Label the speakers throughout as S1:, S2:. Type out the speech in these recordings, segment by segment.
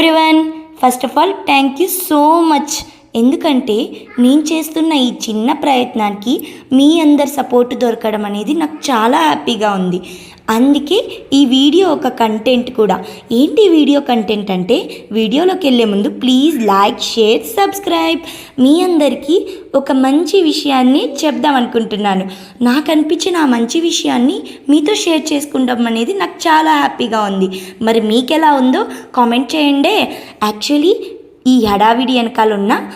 S1: everyone. First of all, thank you so much ఎందుకంటే నేను చేస్తున్న ఈ చిన్న ప్రయత్నానికి మీ అందరి సపోర్ట్ దొరకడం అనేది నాకు చాలా హ్యాపీగా ఉంది. అందుకే ఈ వీడియో ఒక కంటెంట్ కూడా. ఏంటి వీడియో కంటెంట్ అంటే వీడియోలోకి వెళ్ళే ముందు ప్లీజ్ లైక్ షేర్ సబ్స్క్రైబ్ మీ అందరికీ ఒక మంచి విషయాన్ని చెప్దాం అనుకుంటున్నాను. నాకు అనిపించిన ఆ మంచి విషయాన్ని మీతో షేర్ చేసుకుంటాం అనేది నాకు చాలా హ్యాపీగా ఉంది. మరి మీకు ఎలా ఉందో కామెంట్ చేయండి. యాక్చువల్లీ ఈ హడావిడి వెనకాల ఉన్న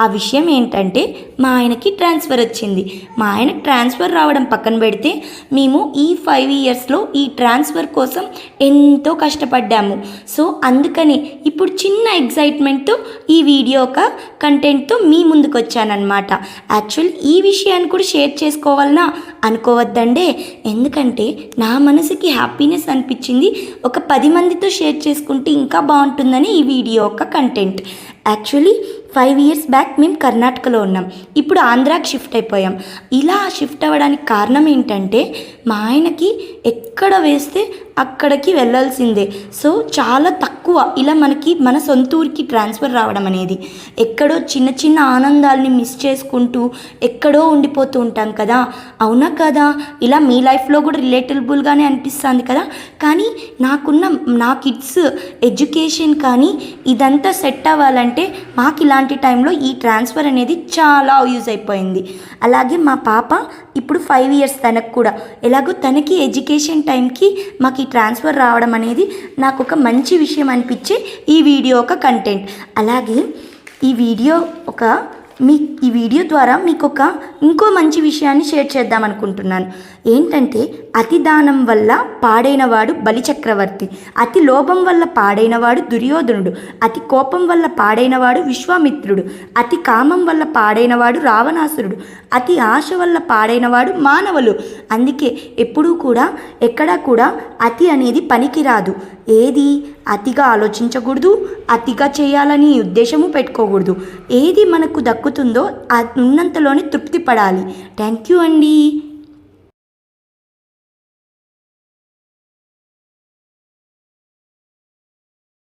S1: ఆ విషయం ఏంటంటే మా ఆయనకి ట్రాన్స్ఫర్ వచ్చింది. మా ఆయన ట్రాన్స్ఫర్ రావడం పక్కన పెడితే మేము ఈ ఫైవ్ ఇయర్స్లో ఈ ట్రాన్స్ఫర్ కోసం ఎంతో కష్టపడ్డాము. సో అందుకని ఇప్పుడు చిన్న ఎగ్జైట్మెంట్తో ఈ వీడియో ఒక కంటెంట్తో మీ ముందుకు వచ్చానమాట యాక్చువల్ ఈ విషయాన్ని కూడా షేర్ చేసుకోవాలనా? అనుకోవద్దండే. ఎందుకంటే నా మనసుకి హ్యాపీనెస్ అనిపించింది ఒక పది మందితో షేర్ చేసుకుంటే ఇంకా బాగుంటుందని ఈ వీడియో యొక్క content. Actually five years back మేము కర్ణాటకలో ఉన్నాం. ఇప్పుడు ఆంధ్రాకి షిఫ్ట్ అయిపోయాం. ఇలా షిఫ్ట్ అవ్వడానికి కారణం ఏంటంటే మా ఆయనకి ఎక్కడ వేస్తే అక్కడికి వెళ్ళాల్సిందే. సో చాలా తక్కువ. ఇలా మనకి మన సొంత ఊరికి ట్రాన్స్ఫర్ రావడం అనేది. ఎక్కడో చిన్న చిన్న ఆనందాల్ని మిస్ చేసుకుంటూ ఎక్కడో ఉండిపోతూ ఉంటాం కదా. అవునా కదా? ఇలా మీ లైఫ్లో కూడా రిలేటబుల్గానే అనిపిస్తుంది కదా. కానీ నాకున్న నా కిడ్స్ ఎడ్యుకేషన్ కానీ ఇదంతా సెట్ అవ్వాలంటే మాకు ఇలాంటి టైంలో ఈ ట్రాన్స్ఫర్ అనేది చాలా యూజ్ అయిపోయింది. అలాగే మా పాప ఇప్పుడు ఫైవ్ ఇయర్స్ తనకు కూడా. ఎలాగో తనకి ఎడ్యుకేషన్ టైంకి మాకు ఈ ట్రాన్స్ఫర్ రావడం అనేది నాకు ఒక మంచి విషయం అనిపించే ఈ వీడియో ఒక కంటెంట్. అలాగే ఈ వీడియో ఒక మీ ఈ వీడియో ద్వారా మీకు ఒక ఇంకో మంచి విషయాన్ని షేర్ చేద్దాం అనుకుంటున్నాను. ఏంటంటే అతి దానం వల్ల పాడైనవాడు బలిచక్రవర్తి అతి లోభం వల్ల పాడైనవాడు దుర్యోధనుడు. అతి కోపం వల్ల పాడైనవాడు విశ్వామిత్రుడు. అతి కామం వల్ల పాడైనవాడు రావణాసురుడు. అతి ఆశ వల్ల పాడైనవాడు మానవులు. అందుకే ఎప్పుడూ కూడా ఎక్కడా కూడా అతి అనేది పనికిరాదు. ఏది? అతిగా ఆలోచించకూడదు అతిగా చేయాలని ఉద్దేశము పెట్టుకోకూడదు. ఏది మనకు దక్కుతుందో అది ఉన్నంతలోనే తృప్తి పడాలి థ్యాంక్ యూ అండి.